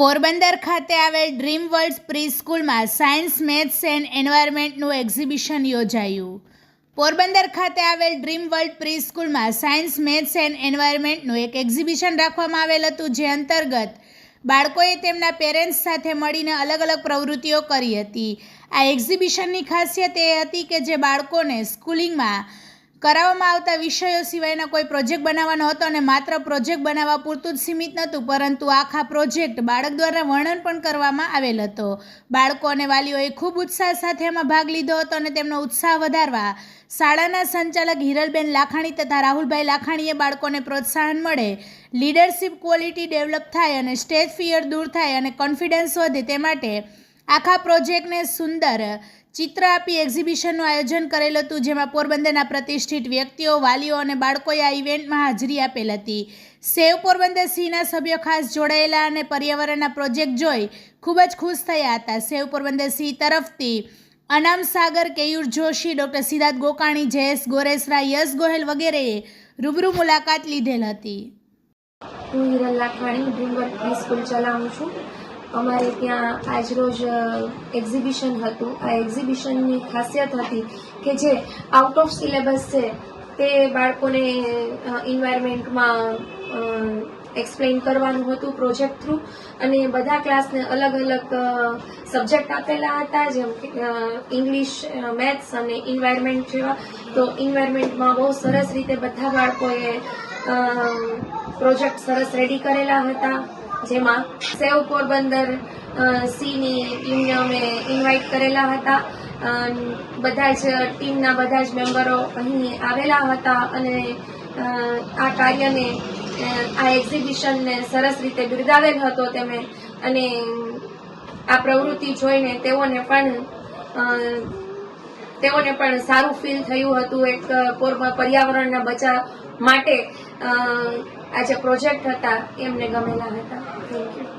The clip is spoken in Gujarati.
પોરબંદર ખાતે આવેલ ડ્રીમ વર્લ્ડ પ્રી સ્કૂલમાં સાયન્સ મેથ્સ એન્ડ એન્વાયરમેન્ટનું એક્ઝિબિશન યોજાયું. પોરબંદર ખાતે આવેલ ડ્રીમ વર્લ્ડ પ્રી સ્કૂલમાં સાયન્સ મેથ્સ એન્ડ એન્વાયરમેન્ટનું એક એક્ઝિબિશન રાખવામાં આવેલ હતું, જે અંતર્ગત બાળકોએ તેમના પેરેન્ટ્સ સાથે મળીને અલગ અલગ પ્રવૃત્તિઓ કરી હતી. આ એક્ઝિબિશનની ખાસિયત એ હતી કે જે બાળકોને સ્કૂલિંગમાં કરાવવામાં આવતા વિષયો સિવાયના કોઈ પ્રોજેક્ટ બનાવવાનો હતો અને માત્ર પ્રોજેક્ટ બનાવવા પૂરતું જ સીમિત નહોતું, પરંતુ આખા પ્રોજેક્ટ બાળક દ્વારા વર્ણન પણ કરવામાં આવેલ હતો. બાળકો અને વાલીઓએ ખૂબ ઉત્સાહ સાથે એમાં ભાગ લીધો હતો અને તેમનો ઉત્સાહ વધારવા શાળાના સંચાલક હિરલબેન લાખાણી તથા રાહુલભાઈ લાખાણીએ બાળકોને પ્રોત્સાહન મળે, લીડરશિપ ક્વોલિટી ડેવલપ થાય અને સ્ટેજ ફિયર દૂર થાય અને કોન્ફિડન્સ વધે તે માટે આખા પ્રોજેક્ટને સુંદર ચિત્ર આપી એક્ઝિબિશનનું આયોજન કરેલ હતું, જેમાં પોરબંદરના પ્રતિષ્ઠિત વ્યક્તિઓ, વાલીઓ અને બાળકોએ આ ઇવેન્ટમાં હાજરી આપેલ હતી. સેવ પોરબંદર સિંહના સભ્યો ખાસ જોડાયેલા અને પર્યાવરણના પ્રોજેક્ટ જોઈ ખૂબ જ ખુશ થયા હતા. સેવ પોરબંદર સિંહ તરફથી અનામ સાગર, કેયુર જોશી, ડૉક્ટર સિદ્ધાર્થ ગોકાણી, જયેશ ગોરેસરા, યશ ગોહેલ વગેરેએ રૂબરૂ મુલાકાત લીધેલ હતી. હું હિરલ લાખવાણી ડુંગર સ્કૂલ ચલાવું છું. અમારે ત્યાં આજરોજ એક્ઝિબિશન હતું. આ એક્ઝિબિશનની ખાસિયત હતી કે જે આઉટ ઓફ સિલેબસ છે, તે બાળકોને ઇન્વાયરમેન્ટમાં એક્સપ્લેન કરવાનું હતું પ્રોજેક્ટ થ્રુ અને બધા ક્લાસને અલગ અલગ સબ્જેક્ટ આપેલા હતા, જેમ કે ઇંગ્લિશ મેથ્સ અને ઇન્વાયરમેન્ટ જેવા. તો ઇન્વાયરમેન્ટમાં બહુ સરસ રીતે બધા બાળકોએ પ્રોજેક્ટ સરસ રેડી કરેલા હતા. જેમાં સેવ પોરબંદર સીની ટીમને અમે ઇન્વાઇટ કરેલા હતા. બધા જ ટીમના બધા જ મેમ્બરો અહીં આવેલા હતા અને આ કાર્યને આ એક્ઝિબિશનને સરસ રીતે બિરદાવેલ હતો તેમણે અને આ પ્રવૃત્તિ જોઈને તેઓને પણ તેઓને પણ સારું ફીલ થયું હતું એક પોર- પર્યાવરણના બચાવ માટે આ જે પ્રોજેક્ટ હતા, એમને ગમેલા હતા. Thank you